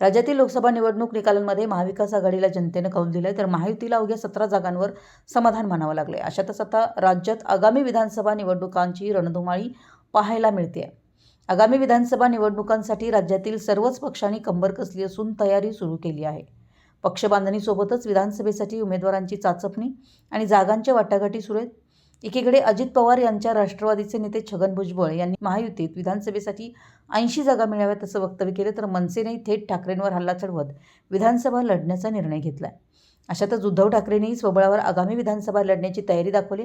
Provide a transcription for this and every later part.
राज्यातील लोकसभा निवडणूक निकालांमध्ये महाविकास आघाडीला जनतेनं कौल दिलाय तर महायुतीला अवघ्या सतरा जागांवर समाधान मानावं लागलंय. अशातच आता राज्यात आगामी विधानसभा निवडणुकांची रणधुमाळी पाहायला मिळते आगामी विधानसभा निवडणुकांसाठी राज्यातील सर्वच पक्षांनी कंबर कसली असून तयारी सुरू केली आहे. पक्षबांधणीसोबतच विधानसभेसाठी उमेदवारांची चाचपणी आणि जागांच्या वाटाघाटी सुरू आहेत. एकीकडे अजित पवार यांच्या राष्ट्रवादीचे नेते छगन भुजबळ यांनी महायुतीत विधानसभेसाठी ऐंशी जागा मिळाव्यात असं वक्तव्य केलं तर मनसेने थेट ठाकरेंवर हल्ला चढवत विधानसभा लढण्याचा निर्णय घेतला अशातच उद्धव ठाकरेंनी स्वबळावर आगामी विधानसभा लढण्याची तयारी दाखवली.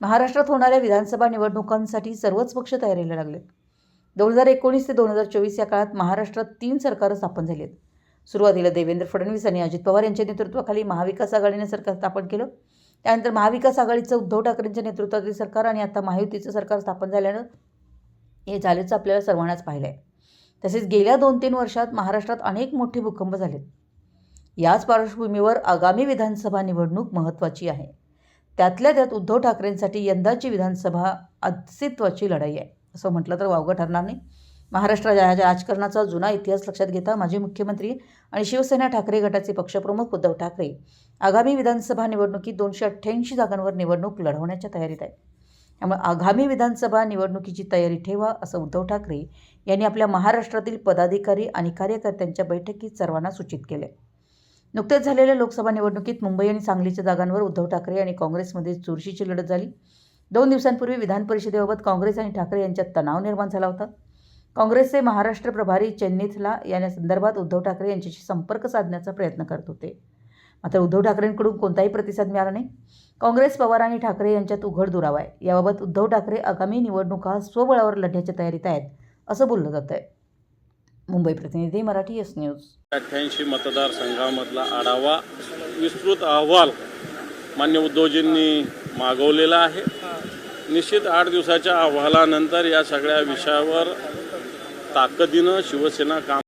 महाराष्ट्रात होणाऱ्या विधानसभा निवडणुकांसाठी सर्वच पक्ष तयारीला लागलेत. दोन हजार एकोणीस ते दोन हजार चोवीस या काळात महाराष्ट्रात तीन सरकारं स्थापन झाली आहेत सुरुवातीला देवेंद्र फडणवीस आणि अजित पवार यांच्या नेतृत्वाखाली महाविकास आघाडीने सरकार स्थापन केलं. त्यानंतर महाविकास आघाडीचं उद्धव ठाकरेंच्या नेतृत्वातील सरकार आणि आता महायुतीचं सरकार स्थापन झाल्यानं हे झाल्याचं आपल्याला सर्वांनाच पाहिलं आहे तसेच गेल्या दोन तीन वर्षात महाराष्ट्रात अनेक मोठे भूकंप झालेत. याच पार्श्वभूमीवर आगामी विधानसभा निवडणूक महत्त्वाची आहे. त्यातल्या त्यात उद्धव ठाकरेंसाठी यंदाची विधानसभा अस्तित्वाची लढाई आहे. असं म्हटलं तर वावगं ठरणार नाही. महाराष्ट्र राजकारणाचा जुना इतिहास लक्षात घेता माजी मुख्यमंत्री आणि शिवसेना ठाकरे गटाचे पक्षप्रमुख उद्धव ठाकरे आगामी विधानसभा निवडणुकीत दोनशे अठ्ठ्याऐंशी जागांवर निवडणूक लढवण्याच्या तयारीत आहे त्यामुळे आगामी विधानसभा निवडणुकीची तयारी ठेवा असं उद्धव ठाकरे यांनी आपल्या महाराष्ट्रातील पदाधिकारी आणि कार्यकर्त्यांच्या बैठकीत सर्वांना सूचित केले. नुकत्याच झालेल्या लोकसभा निवडणुकीत मुंबई आणि सांगलीच्या जागांवर उद्धव ठाकरे आणि काँग्रेसमध्ये चुरशीची लढत झाली. दोन दिवसांपूर्वी विधान परिषदेबाबत काँग्रेस आणि ठाकरे यांच्यात तणाव निर्माण झाला होता. काँग्रेसचे महाराष्ट्र प्रभारी चेन्निथला या संदर्भात उद्धव ठाकरे यांच्याशी संपर्क साधण्याचा प्रयत्न करत होते. मात्र उद्धव ठाकरेंकडून कोणताही प्रतिसाद मिळाला नाही. काँग्रेस पवार आणि ठाकरे यांच्यात उघड दुरावा आहे. याबाबत उद्धव ठाकरे आगामी निवडणुका स्वबळावर लढण्याच्या तयारीत आहेत असं बोललं जात आहे. मुंबई प्रतिनिधी मराठी एस न्यूज. अठ्ठ्याऐंशी मतदारसंघामधला आढावा विस्तृत अहवाल मान्य उद्धवजींनी मागवलेला आहे. निश्चित आठ दिवसाच्या अहवालानंतर या सगळ्या विषयावर ताकदीनं शिवसेना काम